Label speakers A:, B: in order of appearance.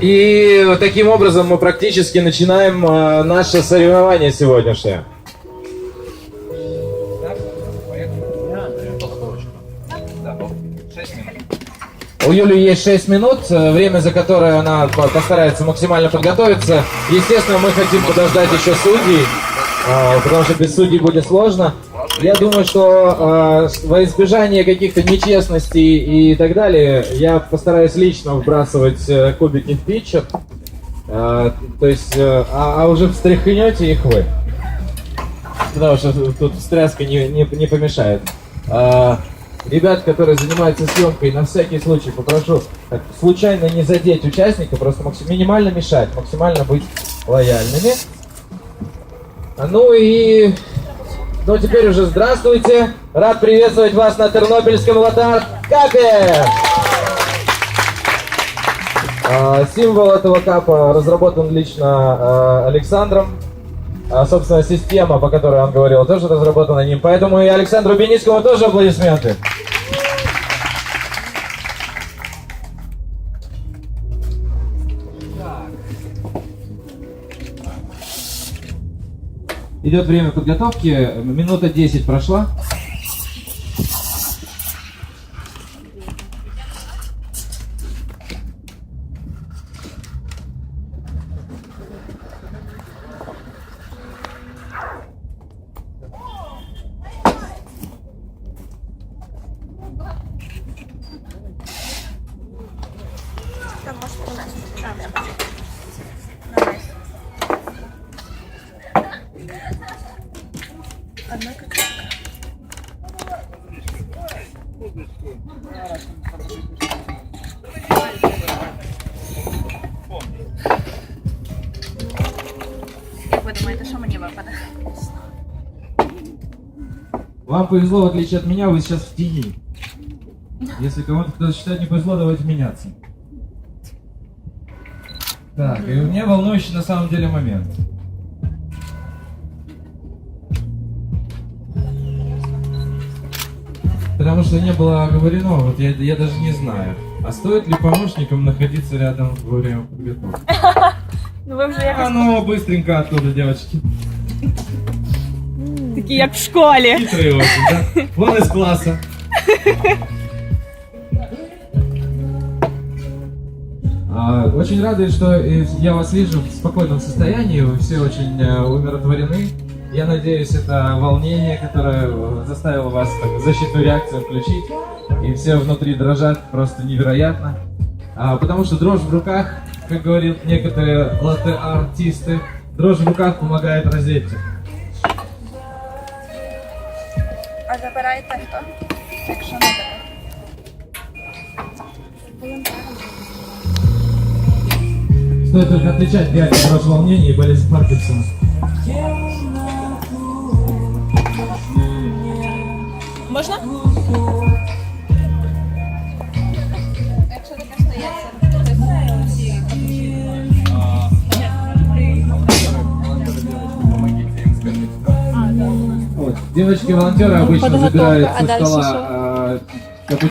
A: И таким образом мы практически начинаем э, наше соревнование сегодняшнее. У Юли есть 6 минут, э, время за которое она по- постарается максимально подготовиться. Естественно, мы хотим подождать еще судей, э, потому что без судей будет сложно. Я думаю, что э, во избежание каких-то нечестностей и так далее, я постараюсь лично вбрасывать э, кубики в питчер. Э, то есть, э, а, а уже встряхнете их вы. Потому что тут встряска не, не, не помешает. А, ребят, которые занимаются съемкой, на всякий случай попрошу так, случайно не задеть участника, просто максим- минимально мешать, максимально быть лояльными. Ну и... Ну теперь уже здравствуйте. Рад приветствовать вас на Тернопільському лотар-капе. А, Символ этого капа разработан лично а, Александром. А, собственно, система, по которой он говорил, тоже разработана ним. Поэтому и Александру Беницкому тоже аплодисменты. Идет время подготовки. Минута 10 прошла.
B: Там бачу. Одна какашка. Як ви думаєте, що?
A: Вам повезло, в отличие от меня, вы сейчас в тени. Если кому-то кто считает не повезло, давайте меняться. Так, и меня волнующий на самом деле момент. Потому что не было оговорено, вот я, я даже не знаю, а стоит ли помощникам находиться рядом во время подготовки?
B: Ну ви вже
A: А ну, быстренько оттуда, девочки.
B: такі, як в школі.
A: Хитрые очень, да? Вон из класса. А, Очень рады, что э, я вас вижу в спокойном состоянии, вы все очень э, умиротворены. Я надеюсь, это волнение, которое заставило вас так, защитную реакцию включить, и все внутри дрожат просто невероятно. А, потому что дрожь в руках, как говорят некоторые латте-артисты, дрожь в руках помогает раздеть.
B: А забираєте хто? Якщо не бере.
A: Стоит только отличать реально дрожь волнения и болезнь Паркинсона.
B: Можна?
A: Девочки-волонтеры обычно забирают
B: А
A: со стола
B: что?